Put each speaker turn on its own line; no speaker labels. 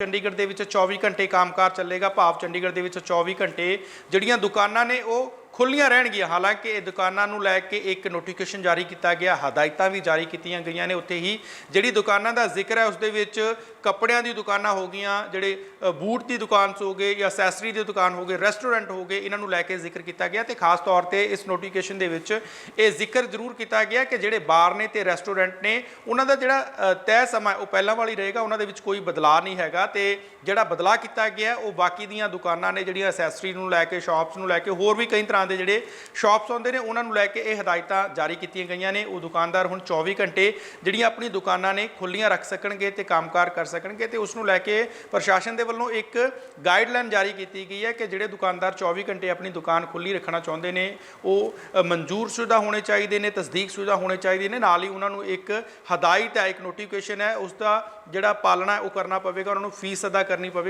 ਚੰਡੀਗੜ੍ਹ ਦੇ ਵਿੱਚ 24 ਘੰਟੇ ਕੰਮਕਾਰ ਚੱਲੇਗਾ। ਭਾਵ ਚੰਡੀਗੜ੍ਹ ਦੇ ਵਿੱਚ 24 ਘੰਟੇ ਜਿਹੜੀਆਂ ਦੁਕਾਨਾਂ ਨੇ ਉਹ ਖੁੱਲੀਆਂ ਰਹਿਣਗੀਆਂ। ਹਾਲਾਂਕਿ ਇਹ ਦੁਕਾਨਾਂ ਨੂੰ ਲੈ ਕੇ ਇੱਕ ਨੋਟੀਫਿਕੇਸ਼ਨ ਜਾਰੀ ਕੀਤਾ ਗਿਆ। ਹਦਾਇਤਾਂ ਵੀ ਜਾਰੀ ਕੀਤੀਆਂ ਗਈਆਂ ਨੇ। ਉੱਥੇ ਹੀ ਜਿਹੜੀ ਦੁਕਾਨਾਂ ਦਾ ਜ਼ਿਕਰ ਹੈ, ਉਸ ਦੇ ਵਿੱਚ ਕੱਪੜਿਆਂ ਦੀ ਦੁਕਾਨਾਂ ਹੋ ਗਈਆਂ, ਜਿਹੜੇ ਬੂਟ ਦੀ ਦੁਕਾਨ ਹੋ ਗਏ ਜਾਂ ਅਸੈਸਰੀ ਦੀ ਦੁਕਾਨ ਹੋ ਗਏ ਰੈਸਟੋਰੈਂਟ ਹੋ ਗਏ, ਇਹਨਾਂ ਨੂੰ ਲੈ ਕੇ ਜ਼ਿਕਰ ਕੀਤਾ ਗਿਆ ਤੇ ਖਾਸ ਤੌਰ ਤੇ ਇਸ ਨੋਟੀਫਿਕੇਸ਼ਨ ਦੇ ਵਿੱਚ ਇਹ ਜ਼ਿਕਰ ਜ਼ਰੂਰ ਕੀਤਾ ਗਿਆ ਕਿ ਜਿਹੜੇ ਬਾਰ ਨੇ ਤੇ ਰੈਸਟੋਰੈਂਟ ਨੇ, ਉਹਨਾਂ ਦਾ ਜਿਹੜਾ ਤੈਅ ਸਮਾਂ ਉਹ ਪਹਿਲਾਂ ਵਾਲੀ ਰਹੇਗਾ। ਉਹਨਾਂ ਦੇ ਵਿੱਚ ਕੋਈ ਬਦਲਾਅ ਨਹੀਂ ਹੈਗਾ ਤੇ ਜਿਹੜਾ ਬਦਲਾਅ ਕੀਤਾ ਗਿਆ, ਉਹ ਬਾਕੀ ਦੀਆਂ ਦੁਕਾਨਾਂ ਨੇ ਜਿਹੜੀਆਂ ਅਸੈਸਰੀ ਨੂੰ ਲੈ ਕੇ ਸ਼ਾਪਸ ਨੂੰ ਲੈ ਕੇ ਹੋਰ ਵੀ ਕਈ ਤਰ੍ਹਾਂ ਦੇ ਜਿਹੜੇ ਸ਼ਾਪਸ ਆਉਂਦੇ ਨੇ, ਉਹਨਾਂ ਨੂੰ ਲੈ ਕੇ ਇਹ ਹਦਾਇਤਾਂ ਜਾਰੀ ਕੀਤੀਆਂ ਗਈਆਂ ਨੇ। ਉਹ ਦੁਕਾਨਦਾਰ ਹੁਣ 24 ਘੰਟੇ ਜਿਹੜੀਆਂ ਆਪਣੀ ਦੁਕਾਨਾਂ ਨੇ ਖੁੱਲੀਆਂ ਰੱਖ ਸਕਣਗੇ ਤੇ ਕੰਮਕਾਰ ਕਰ ਸਕਣਗੇ ਤੇ ਉਸ ਨੂੰ ਲੈ ਕੇ ਪ੍ਰਸ਼ਾਸਨ ਦੇ ਵੱਲੋਂ ਇੱਕ ਗਾਈਡਲਾਈਨ ਜਾਰੀ ਕੀਤੀ ਗਈ ਹੈ ਕਿ ਜਿਹੜੇ ਦੁਕਾਨਦਾਰ 24 ਘੰਟੇ ਆਪਣੀ ਦੁਕਾਨ ਖੁੱਲੀ ਰੱਖਣਾ ਚਾਹੁੰਦੇ ਨੇ, ਉਹ ਮਨਜ਼ੂਰ ਸ਼ੁਦਾ ਹੋਣੇ ਚਾਹੀਦੇ ਨੇ, ਤਸਦੀਕ ਸ਼ੁਦਾ ਹੋਣੇ ਚਾਹੀਦੇ ਨੇ। ਨਾਲ ਹੀ ਉਹਨਾਂ ਨੂੰ ਇੱਕ ਹਦਾਇਤ ਹੈ, ਇੱਕ ਨੋਟੀਫਿਕੇਸ਼ਨ ਹੈ ਉਸ ਦਾ ਜਿਹੜਾ ਪਾਲਣਾ ਉਹ ਕਰਨਾ ਪਵੇਗਾ, ਉਹਨਾਂ ਨੂੰ ਫੀਸ ਅਦਾ ਕਰਨੀ ਪਵੇਗੀ।